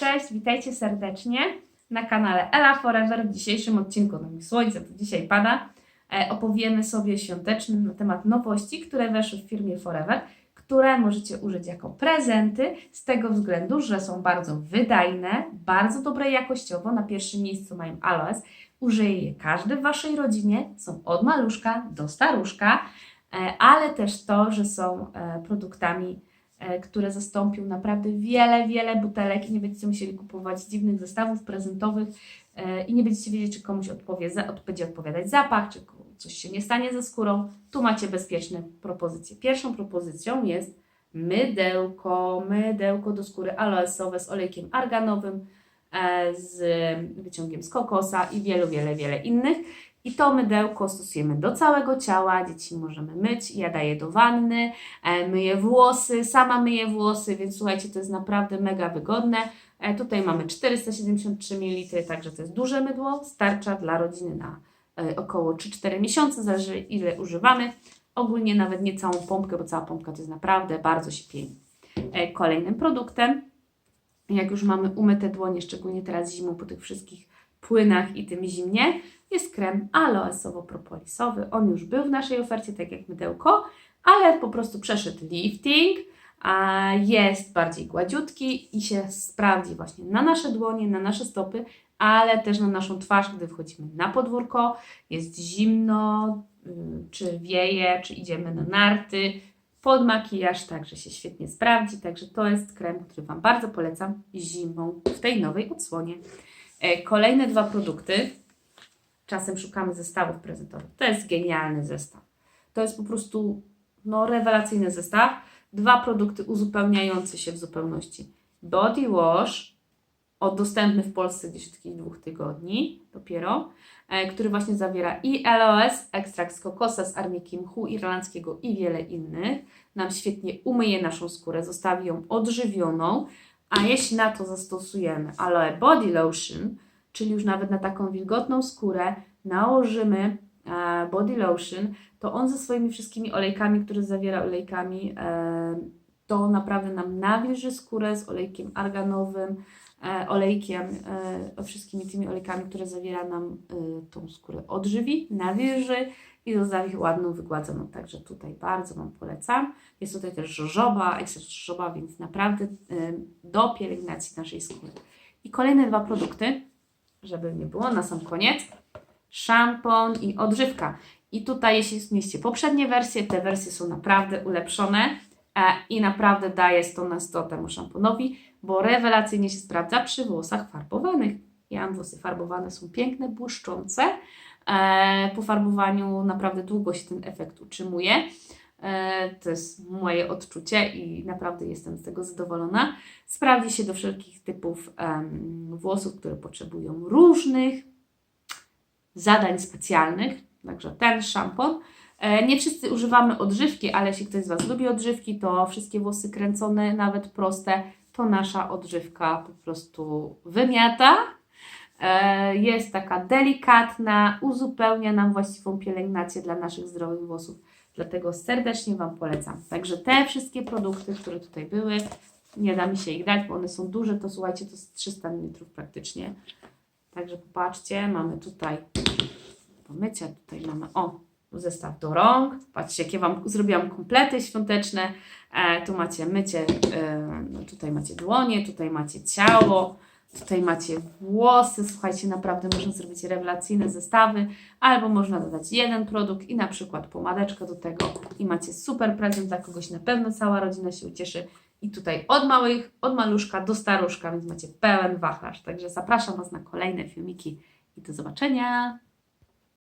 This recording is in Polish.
Cześć, witajcie serdecznie na kanale Ella Forever. W dzisiejszym odcinku, no mi słońce tu dzisiaj pada, e, opowiemy sobie świątecznym na temat nowości, które weszły w firmie Forever, które możecie użyć jako prezenty z tego względu, że są bardzo wydajne, bardzo dobre jakościowo. Na pierwszym miejscu mają aloes. Użyje je każdy w Waszej rodzinie. Są od maluszka do staruszka, e, ale też to, że są e, produktami które zastąpią naprawdę wiele, wiele butelek i nie będziecie musieli kupować dziwnych zestawów prezentowych e, i nie będziecie wiedzieć, czy komuś odpowie, będzie odpowiadać zapach, czy coś się nie stanie ze skórą. Tu macie bezpieczne propozycje. Pierwszą propozycją jest mydełko, mydełko do skóry aloesowe z olejkiem arganowym, e, z wyciągiem z kokosa i wielu, wiele, wiele innych. I to mydełko stosujemy do całego ciała, dzieci możemy myć, ja daję do wanny, e, myję włosy, sama myję włosy, więc słuchajcie, to jest naprawdę mega wygodne. E, Tutaj mamy 473 ml, także to jest duże mydło, starcza dla rodziny na e, około 3-4 miesiące, zależy ile używamy. Ogólnie nawet nie całą pompkę, bo cała pompka to jest naprawdę bardzo się pieni. Kolejnym produktem, jak już mamy umyte dłonie, szczególnie teraz zimą po tych wszystkich płynach i tym zimnie, jest krem aloesowo-propolisowy. On już był w naszej ofercie, tak jak mydełko, ale po prostu przeszedł lifting, a jest bardziej gładziutki i się sprawdzi właśnie na nasze dłonie, na nasze stopy, ale też na naszą twarz, gdy wchodzimy na podwórko, jest zimno, y, czy wieje, czy idziemy na narty, pod makijaż także się świetnie sprawdzi, także to jest krem, który Wam bardzo polecam zimą w tej nowej odsłonie. E, Kolejne dwa produkty, czasem szukamy zestawów prezentowych. To jest genialny zestaw. To jest po prostu no, rewelacyjny zestaw. Dwa produkty uzupełniające się w zupełności. Body Wash, od dostępny w Polsce gdzieś od dwóch tygodni dopiero, e, który właśnie zawiera i LOS, ekstrakt z kokosa, z armii mchu irlandzkiego i wiele innych. Nam świetnie umyje naszą skórę, zostawi ją odżywioną, a jeśli na to zastosujemy Aloe Body Lotion, czyli już nawet na taką wilgotną skórę nałożymy e, body lotion, to on ze swoimi wszystkimi olejkami, które zawiera olejkami, e, to naprawdę nam nawilży skórę z olejkiem arganowym, olejkiem, e, wszystkimi tymi olejkami, które zawiera nam e, tą skórę odżywi, nawilży i zostawi ładną, wygładzoną. Także tutaj bardzo Wam polecam. Jest tutaj też żożoba, ekstrakt żożoba, więc naprawdę e, do pielęgnacji naszej skóry. I kolejne dwa produkty, żeby nie było na sam koniec. Szampon i odżywka. I tutaj, jeśli zmieście poprzednie wersje, te wersje są naprawdę ulepszone e, i naprawdę daje 100 na 100 temu szamponowi, bo rewelacyjnie się sprawdza przy włosach farbowanych. Ja mam włosy farbowane, są piękne, błyszczące. E, po farbowaniu naprawdę długo się ten efekt utrzymuje. E, to jest moje odczucie i naprawdę jestem z tego zadowolona. Sprawdzi się do wszelkich typów włosów, które potrzebują różnych zadań specjalnych. Także ten szampon. E, Nie wszyscy używamy odżywki, ale jeśli ktoś z Was lubi odżywki, to wszystkie włosy kręcone, nawet proste, to nasza odżywka po prostu wymiata. E, Jest taka delikatna, uzupełnia nam właściwą pielęgnację dla naszych zdrowych włosów. Dlatego serdecznie Wam polecam. Także te wszystkie produkty, które tutaj były, nie da mi się ich dać, bo one są duże, to słuchajcie, to jest 300 ml praktycznie. Także popatrzcie, mamy tutaj do mycia, tutaj mamy, o, zestaw do rąk. Patrzcie, jakie Wam zrobiłam komplety świąteczne. E, tu macie mycie, e, no tutaj macie dłonie, tutaj macie ciało, tutaj macie włosy. Słuchajcie, naprawdę można zrobić rewelacyjne zestawy, albo można dodać jeden produkt i na przykład pomadeczkę do tego i macie super prezent dla kogoś, na pewno cała rodzina się ucieszy. I tutaj od małych, od maluszka do staruszka, więc macie pełen wachlarz. Także zapraszam Was na kolejne filmiki i do zobaczenia.